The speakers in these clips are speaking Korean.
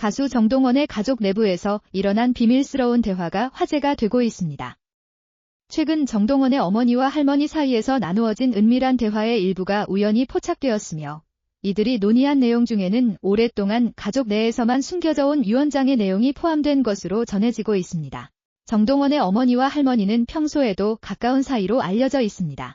가수 정동원의 가족 내부에서 일어난 비밀스러운 대화가 화제가 되고 있습니다. 최근 정동원의 어머니와 할머니 사이에서 나누어진 은밀한 대화의 일부가 우연히 포착되었으며 이들이 논의한 내용 중에는 오랫동안 가족 내에서만 숨겨져 온 유언장의 내용이 포함된 것으로 전해지고 있습니다. 정동원의 어머니와 할머니는 평소에도 가까운 사이로 알려져 있습니다.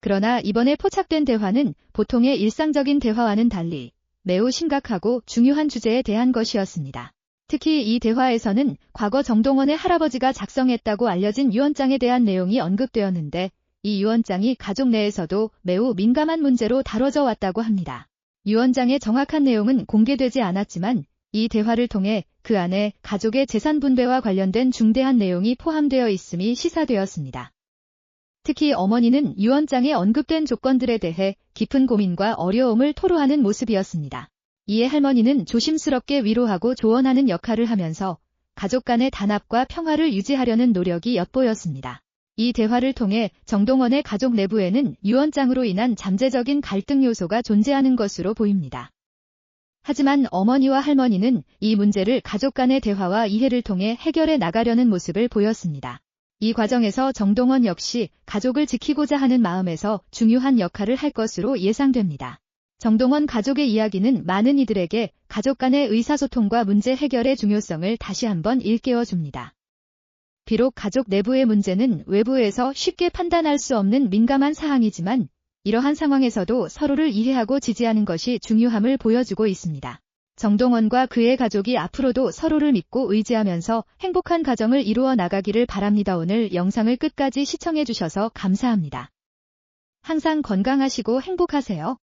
그러나 이번에 포착된 대화는 보통의 일상적인 대화와는 달리 매우 심각하고 중요한 주제에 대한 것이었습니다. 특히 이 대화에서는 과거 정동원의 할아버지가 작성했다고 알려진 유언장에 대한 내용이 언급되었는데 이 유언장이 가족 내에서도 매우 민감한 문제로 다뤄져 왔다고 합니다. 유언장의 정확한 내용은 공개되지 않았지만 이 대화를 통해 그 안에 가족의 재산 분배와 관련된 중대한 내용이 포함되어 있음이 시사되었습니다. 특히 어머니는 유언장에 언급된 조건들에 대해 깊은 고민과 어려움을 토로하는 모습이었습니다. 이에 할머니는 조심스럽게 위로하고 조언하는 역할을 하면서 가족 간의 단합과 평화를 유지하려는 노력이 엿보였습니다. 이 대화를 통해 정동원의 가족 내부에는 유언장으로 인한 잠재적인 갈등 요소가 존재하는 것으로 보입니다. 하지만 어머니와 할머니는 이 문제를 가족 간의 대화와 이해를 통해 해결해 나가려는 모습을 보였습니다. 이 과정에서 정동원 역시 가족을 지키고자 하는 마음에서 중요한 역할을 할 것으로 예상됩니다. 정동원 가족의 이야기는 많은 이들에게 가족 간의 의사소통과 문제 해결의 중요성을 다시 한번 일깨워 줍니다. 비록 가족 내부의 문제는 외부에서 쉽게 판단할 수 없는 민감한 사항이지만 이러한 상황에서도 서로를 이해하고 지지하는 것이 중요함을 보여주고 있습니다. 정동원과 그의 가족이 앞으로도 서로를 믿고 의지하면서 행복한 가정을 이루어 나가기를 바랍니다. 오늘 영상을 끝까지 시청해주셔서 감사합니다. 항상 건강하시고 행복하세요.